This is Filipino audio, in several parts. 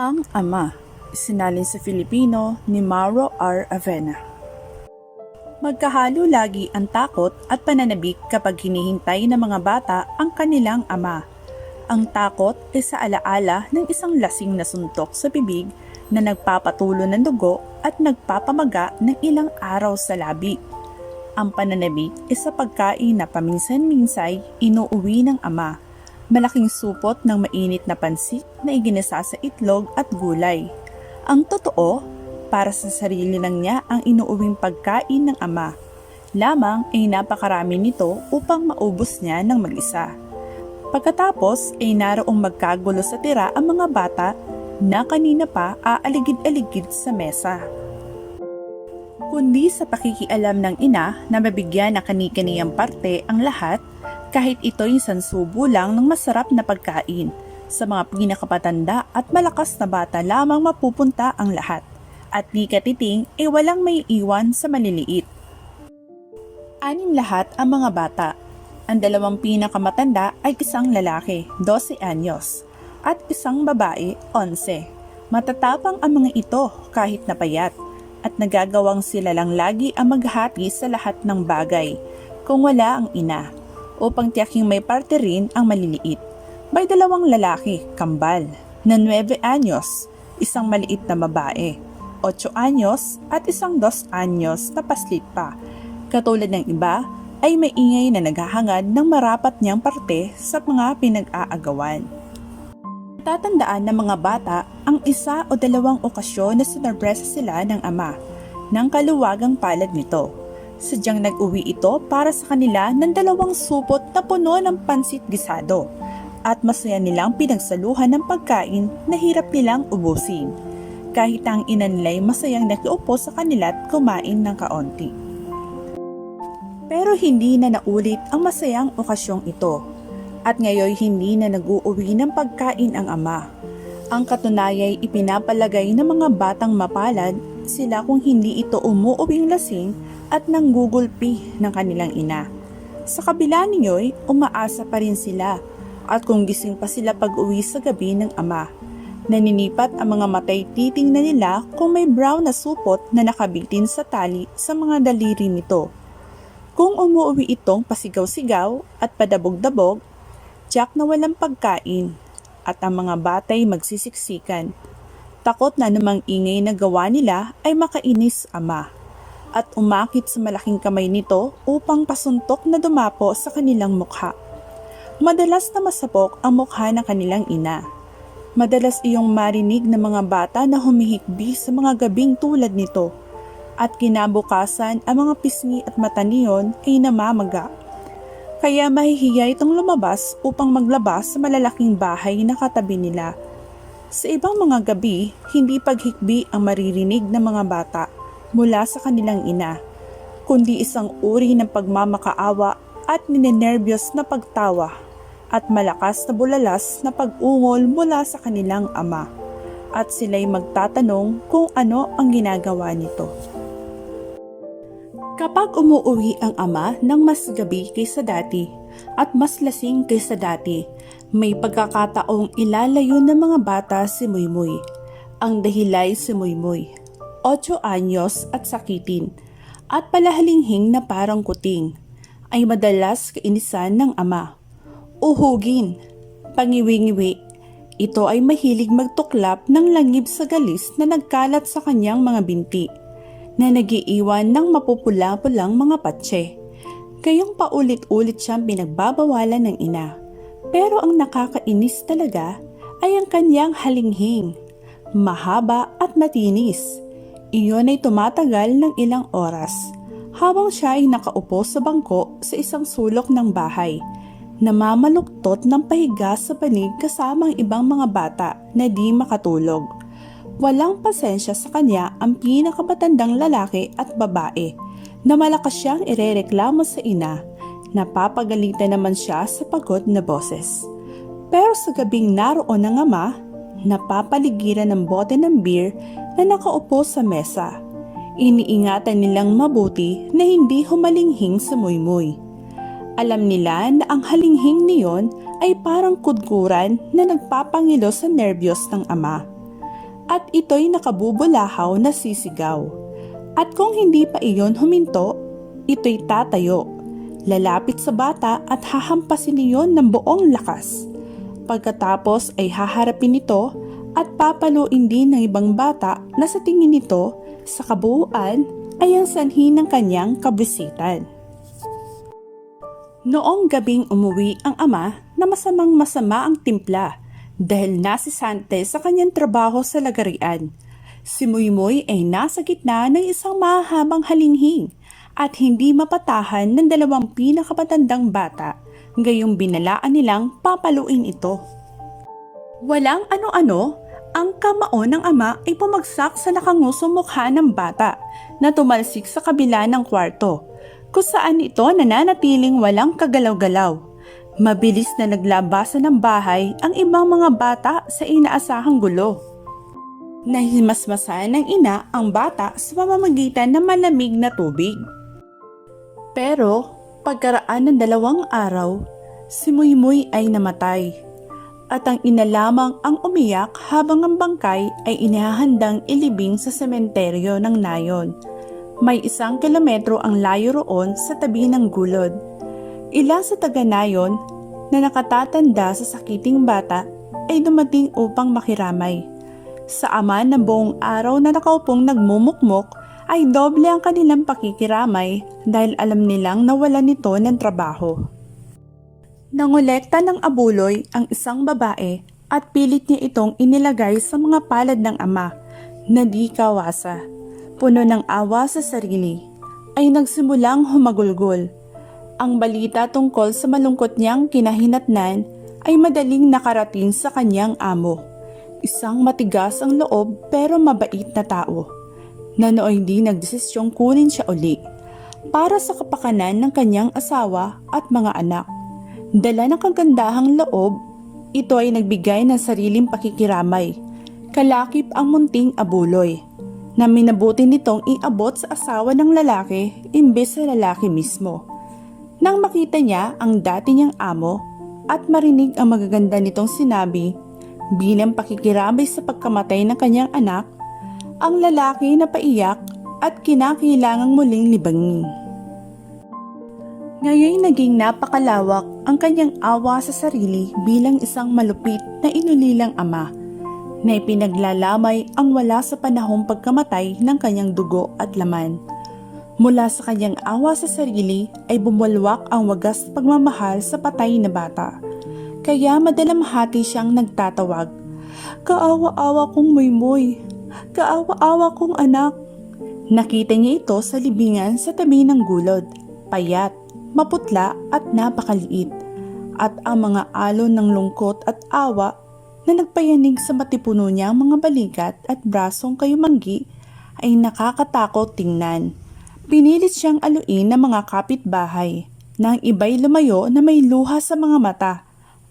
Ang Ama, sinalin sa Filipino ni Mauro R. Avena. Magkahalo lagi ang takot at pananabik kapag hinihintay ng mga bata ang kanilang ama. Ang takot ay sa alaala ng isang lasing na suntok sa bibig na nagpapatulo ng dugo at nagpapamaga ng ilang araw sa labi. Ang pananabik ay sa pagkain na paminsan-minsay inuuwi ng ama malaking supot ng mainit na pansit na iginasa sa itlog at gulay. Ang totoo, para sa sarili lang niya ang inuuwing pagkain ng ama. Lamang ay napakarami nito upang maubos niya ng mag-isa. Pagkatapos ay naroong magkagulo sa tira ang mga bata na kanina pa aaligid-aligid sa mesa. Kundi sa pakikialam ng ina na mabigyan ng kani-kaniyang parte ang lahat kahit ito'y sansubo lang ng masarap na pagkain. Sa mga pinakapatanda at malakas na bata lamang mapupunta ang lahat. At di katiting ay walang may iwan sa maliliit. Anim lahat ang mga bata. Ang dalawang pinakamatanda ay isang lalaki, 12 anyos, at isang babae, 11. Matatapang ang mga ito kahit napayat at nagagawang sila lang lagi ang maghati sa lahat ng bagay kung wala ang ina upang tiyaking may parte rin ang maliliit. May dalawang lalaki, kambal, na 9 anyos, isang maliit na babae, 8 anyos at isang 2 anyos na paslit pa. Katulad ng iba, ay maingay na naghahangad ng marapat niyang parte sa mga pinag-aagawan. Tatandaan ng mga bata ang isa o dalawang okasyon na sinurpresa sila ng ama ng kaluwagang palad nito. Sadyang nag-uwi ito para sa kanila ng dalawang supot na puno ng pansit gisado at masaya nilang pinagsaluhan ng pagkain na hirap nilang ubusin. Kahit ang ina nila'y masayang nakiupo sa kanila at kumain ng kaunti. Pero hindi na naulit ang masayang okasyong ito at ngayon hindi na nag-uuwi ng pagkain ang ama. Ang katunayay ipinapalagay ng mga batang mapalad sila kung hindi ito umuuwing lasing at nanggugulpi ng kanilang ina. Sa kabila niyo'y umaasa pa rin sila at kung gising pa sila pag-uwi sa gabi ng ama. Naninipat ang mga matay titingnan nila kung may brown na supot na nakabitin sa tali sa mga daliri nito. Kung umuwi itong pasigaw-sigaw at padabog-dabog, Jack na walang pagkain at ang mga batay magsisiksikan. Takot na namang ingay na gawa nila ay makainis ama at umakit sa malaking kamay nito upang pasuntok na dumapo sa kanilang mukha. Madalas na masapok ang mukha ng kanilang ina. Madalas iyong marinig ng mga bata na humihikbi sa mga gabing tulad nito at kinabukasan ang mga pisngi at mata niyon ay namamaga. Kaya mahihiya itong lumabas upang maglabas sa malalaking bahay na katabi nila. Sa ibang mga gabi, hindi paghikbi ang maririnig ng mga bata mula sa kanilang ina, kundi isang uri ng pagmamakaawa at ninenervyos na pagtawa at malakas na bulalas na pag-ungol mula sa kanilang ama. At sila'y magtatanong kung ano ang ginagawa nito. Kapag umuuwi ang ama ng mas gabi kaysa dati at mas lasing kaysa dati, may pagkakataong ilalayo ng mga bata si Muymoy. Ang dahilay si Muymoy, 8 anyos at sakitin, at palahalinghing na parang kuting, ay madalas kainisan ng ama. Uhugin, pangiwi-ngiwi, ito ay mahilig magtuklap ng langib sa galis na nagkalat sa kanyang mga binti na nagiiwan ng mapupula-pulang mga patse. Kayong paulit-ulit siyang pinagbabawalan ng ina. Pero ang nakakainis talaga ay ang kanyang halinghing. Mahaba at matinis. Iyon ay tumatagal ng ilang oras habang siya ay nakaupo sa bangko sa isang sulok ng bahay. Namamaluktot ng pahiga sa panig kasama ang ibang mga bata na di makatulog. Walang pasensya sa kanya ang pinakabatandang lalaki at babae na malakas siyang irereklamo sa ina. Napapagalitan naman siya sa pagod na boses. Pero sa gabing naroon ng ama, napapaligiran ng bote ng beer na nakaupo sa mesa. Iniingatan nilang mabuti na hindi humalinghing sa muymoy. Alam nila na ang halinghing niyon ay parang kudkuran na nagpapangilo sa nerbiyos ng ama. at ito'y nakabubulahaw na sisigaw. At kung hindi pa iyon huminto, ito'y tatayo, lalapit sa bata at hahampasin iyon ng buong lakas. Pagkatapos ay haharapin ito at papaluin din ng ibang bata na sa tingin nito sa kabuuan ay ang sanhi ng kanyang kabisitan. Noong gabing umuwi ang ama na masamang masama ang timpla dahil nasisante sa kanyang trabaho sa lagarian. Si Muymoy ay nasa gitna ng isang mahabang halinghing at hindi mapatahan ng dalawang pinakamatandang bata gayong binalaan nilang papaluin ito. Walang ano-ano, ang kamao ng ama ay pumagsak sa nakangusong mukha ng bata na tumalsik sa kabila ng kwarto kung saan ito nananatiling walang kagalaw-galaw. Mabilis na naglabasan ng bahay ang ibang mga bata sa inaasahang gulo. Nahimasmasan ng ina ang bata sa pamamagitan ng malamig na tubig. Pero pagkaraan ng dalawang araw, si Muymoy ay namatay. At ang ina lamang ang umiyak habang ang bangkay ay inihahandang ilibing sa sementeryo ng nayon. May isang kilometro ang layo roon sa tabi ng gulod. Ilang sa taga-nayon na nakatatanda sa sakiting bata ay dumating upang makiramay. Sa ama na buong araw na nakaupong nagmumukmok ay doble ang kanilang pakikiramay dahil alam nilang nawalan nito ng trabaho. Nangolekta ng abuloy ang isang babae at pilit niya itong inilagay sa mga palad ng ama na di kawasa. Puno ng awa sa sarili, ay nagsimulang humagulgol. Ang balita tungkol sa malungkot niyang kinahinatnan ay madaling nakarating sa kanyang amo. Isang matigas ang loob pero mabait na tao na nooy di nagdesisyong kunin siya uli para sa kapakanan ng kanyang asawa at mga anak. Dala ng kagandahang loob, ito ay nagbigay ng sariling pakikiramay. Kalakip ang munting abuloy na minabuti nitong iabot sa asawa ng lalaki imbes sa lalaki mismo. Nang makita niya ang dati niyang amo at marinig ang magaganda nitong sinabi bilang pakikiramay sa pagkamatay ng kanyang anak, ang lalaki na paiyak at kinakailangang muling libangin. Ngayon naging napakalawak ang kanyang awa sa sarili bilang isang malupit na inulilang ama na ipinaglalamay ang wala sa panahong pagkamatay ng kanyang dugo at laman. Mula sa kanyang awa sa sarili ay bumulwak ang wagas pagmamahal sa patay na bata. Kaya madalamhati siyang nagtatawag, Kaawa-awa kong muymoy, kaawa-awa kong anak. Nakita niya ito sa libingan sa tabi ng gulod, payat, maputla at napakaliit. At ang mga alon ng lungkot at awa na nagpayanig sa matipuno niyang mga balikat at brasong kayumanggi ay nakakatakot tingnan. Pinilit siyang aluin ng mga kapitbahay nang iba'y lumayo na may luha sa mga mata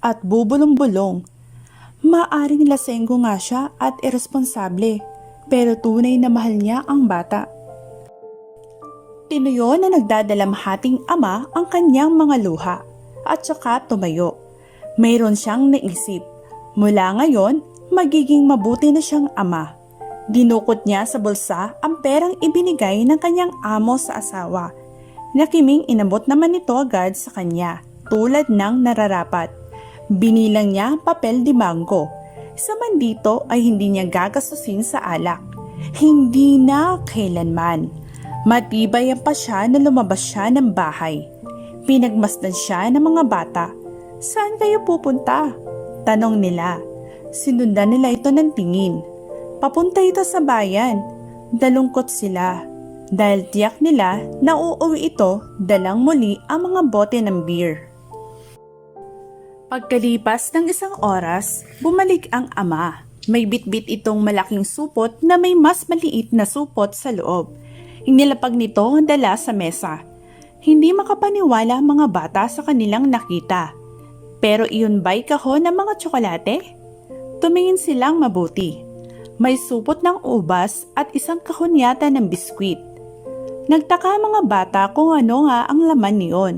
at bubulong-bulong. Maaring lasenggo nga siya at irresponsable pero tunay na mahal niya ang bata. Tinuyo na nagdadalamhating ama ang kanyang mga luha at saka tumayo. Mayroon siyang naisip. Mula ngayon, magiging mabuti na siyang ama. Dinukot niya sa bulsa ang perang ibinigay ng kanyang amo sa asawa. Nakiming inabot naman ito agad sa kanya, tulad ng nararapat. Binilang niya papel di mango. Sa man dito ay hindi niya gagastusin sa alak. Hindi na kailanman. Matibay ang pasya na lumabas siya ng bahay. Pinagmasdan siya ng mga bata. Saan kayo pupunta? Tanong nila. Sinundan nila ito ng tingin. Papunta ito sa bayan. Dalungkot sila. Dahil tiyak nila na uuwi ito dalang muli ang mga bote ng beer. Pagkalipas ng isang oras, bumalik ang ama. May bitbit itong malaking supot na may mas maliit na supot sa loob. Inilapag nito ang dala sa mesa. Hindi makapaniwala ang mga bata sa kanilang nakita. Pero iyon ba'y kahon ng mga tsokolate? Tumingin silang mabuti. May supot ng ubas at isang kahon yata ng biskwit. Nagtaka mga bata kung ano nga ang laman niyon.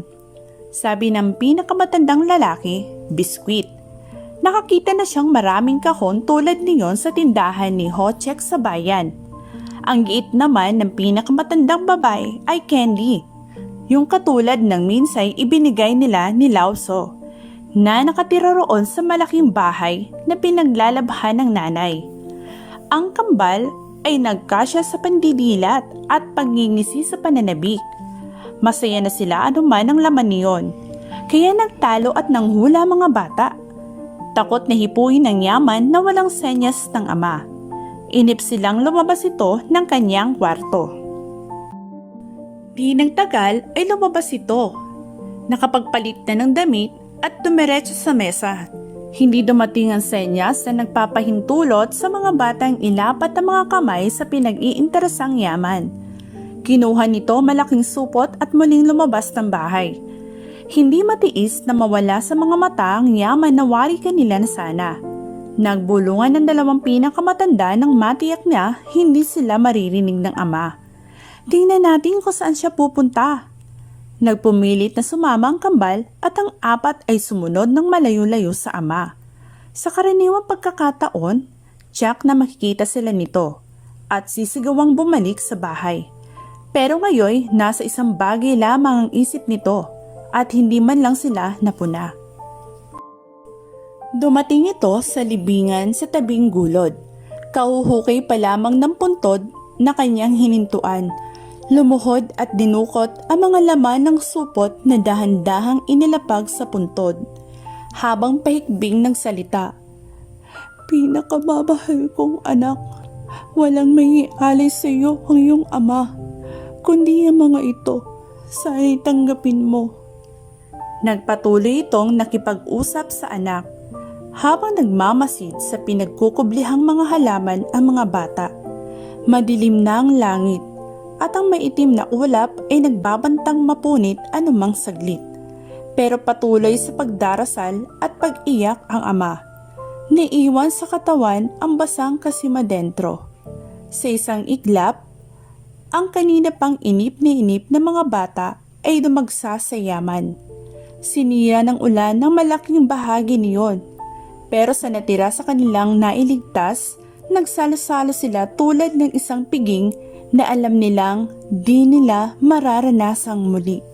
Sabi ng pinakamatandang lalaki, biskwit. nakakita na siyang maraming kahon tulad niyon sa tindahan ni Hochek sa bayan. Ang giit naman ng pinakamatandang babae ay Candy, yung katulad ng minsay ibinigay nila ni Lauso, na nakatira roon sa malaking bahay na pinaglalabhan ng nanay. Ang kambal ay nagkasya sa pandidilat at pangingisi sa pananabik. Masaya na sila anuman ang laman niyon. Kaya nagtalo at nanghula mga bata. Takot na hipuin ng yaman na walang senyas ng ama. Inip silang lumabas ito ng kanyang kwarto. Di nang tagal ay lumabas ito. Nakapagpalit na ng damit at dumiretso sa mesa. Hindi dumating ang senyas na nagpapahintulot sa mga batang ilapat ang mga kamay sa pinag-iinteresang yaman. Kinuha nito malaking supot at muling lumabas ng bahay. Hindi matiis na mawala sa mga mata ang yaman na wari kanila na sana. Nagbulungan ng dalawang pinakamatanda nang matiyak niya hindi sila maririnig ng ama. Tingnan natin kung saan siya pupunta. Nagpumilit na sumama ang kambal at ang apat ay sumunod ng malayo-layo sa ama. Sa karaniwang pagkakataon, Jack na makikita sila nito at sisigawang bumalik sa bahay. Pero ngayon, nasa isang bagay lamang ang isip nito at hindi man lang sila napuna. Dumating ito sa libingan sa tabing gulod. Kauhukay pa lamang ng puntod na kanyang hinintuan. Lumuhod at dinukot ang mga laman ng supot na dahan-dahang inilapag sa puntod. Habang pahikbing ng salita. Pinakamamahal kong anak, walang may alay sa iyo ang iyong ama, kundi ang mga ito, sana'y tanggapin mo. Nagpatuloy itong nakipag-usap sa anak habang nagmamasid sa pinagkukublihang mga halaman ang mga bata. Madilim na ang langit at ang maitim na ulap ay nagbabantang mapunit anumang saglit. Pero patuloy sa pagdarasal at pag-iyak ang ama. Naiwan sa katawan ang basang kasimadentro. Sa isang iglap, ang kanina pang inip na inip ng mga bata ay dumagsa sa yaman. Sinira ng ulan ng malaking bahagi niyon pero sa natira sa kanilang nailigtas, nagsalo-salo sila tulad ng isang piging na alam nilang di nila mararanasang muli.